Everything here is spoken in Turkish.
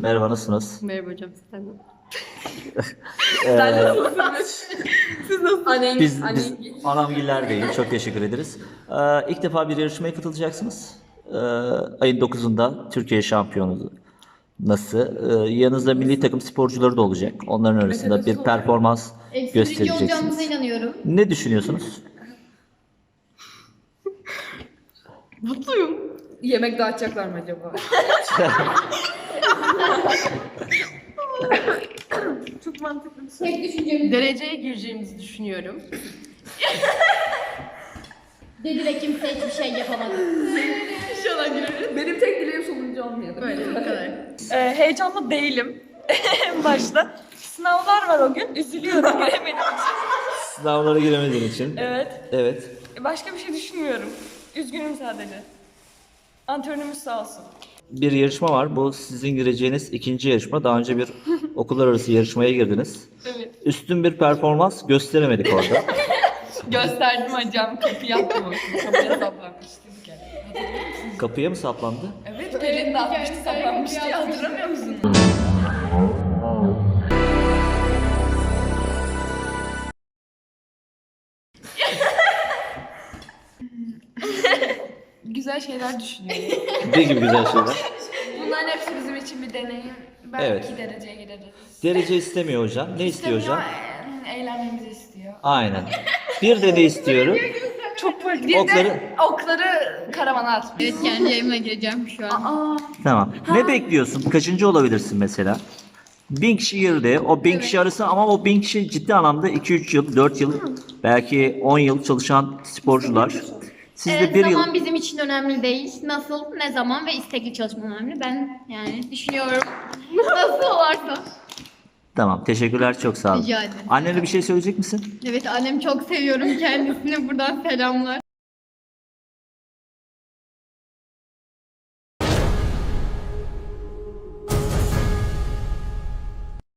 Merhaba nasılsınız? Merhaba hocam sen de. Ee, Siz nasılsınız? Annen, biz, biz anamgiller değil. Çok teşekkür ederiz. Ee, ilk defa bir yarışmaya katılacaksınız. Ee, ayın 9'unda Türkiye şampiyonu nasıl? Ee, yanınızda milli takım sporcuları da olacak. Onların arasında bir performans olacağımıza göstereceksiniz. inanıyorum. Ne düşünüyorsunuz? Mutluyum. Yemek dağıtacaklar mı acaba? Çok mantıklı bir şey. Tek düşüncemiz Dereceye gireceğimizi düşünüyorum. dedi de kimse hiçbir şey yapamadı. İnşallah gireriz. Benim tek dileğim sonuncu olmayalım. Böyle bu kadar. Ee, heyecanlı değilim en başta. Sınavlar var o gün. Üzülüyorum giremediğim için. Sınavlara giremediğin için. Evet. Evet. Başka bir şey düşünmüyorum. Üzgünüm sadece. Antrenörümüz sağ olsun. Bir yarışma var. Bu sizin gireceğiniz ikinci yarışma. Daha önce bir okullar arası yarışmaya girdiniz. Evet. Üstün bir performans gösteremedik orada. Gösterdim hocam. Kapı yaptım o gün. Kapıya saplanmıştı bir kere. Kapıya mı saplandı? Evet. Pelin de atmıştı saplanmıştı. Hatırlamıyor musun? Güzel şeyler düşünüyorum. Ne gibi güzel şeyler. Bunların hepsi bizim için bir deneyim. Belki Evet. dereceye gireriz. Derece istemiyor hocam. Ne istiyor hocam? İstemiyor, e, Eğlenmemizi istiyor. Aynen. Bir de ne istiyorum? Çok politik. Bir Okları- de okları karavana atmış. Evet kendi yayınıma gireceğim şu an. Tamam. Ne bekliyorsun? Kaçıncı olabilirsin mesela? Bin kişi girdi. O bin kişi arasında ama o bin kişi ciddi anlamda 2-3 yıl, 4 yıl, belki 10 yıl çalışan sporcular. Siz de Evet, bir yıl... zaman bizim için önemli değil. Nasıl, ne zaman ve istekli çalışma önemli. Ben yani düşünüyorum. Nasıl olarsa. Tamam. Teşekkürler. Çok sağ olun. Rica ederim. Annene bir şey söyleyecek misin? Evet annem çok seviyorum kendisine. Buradan selamlar.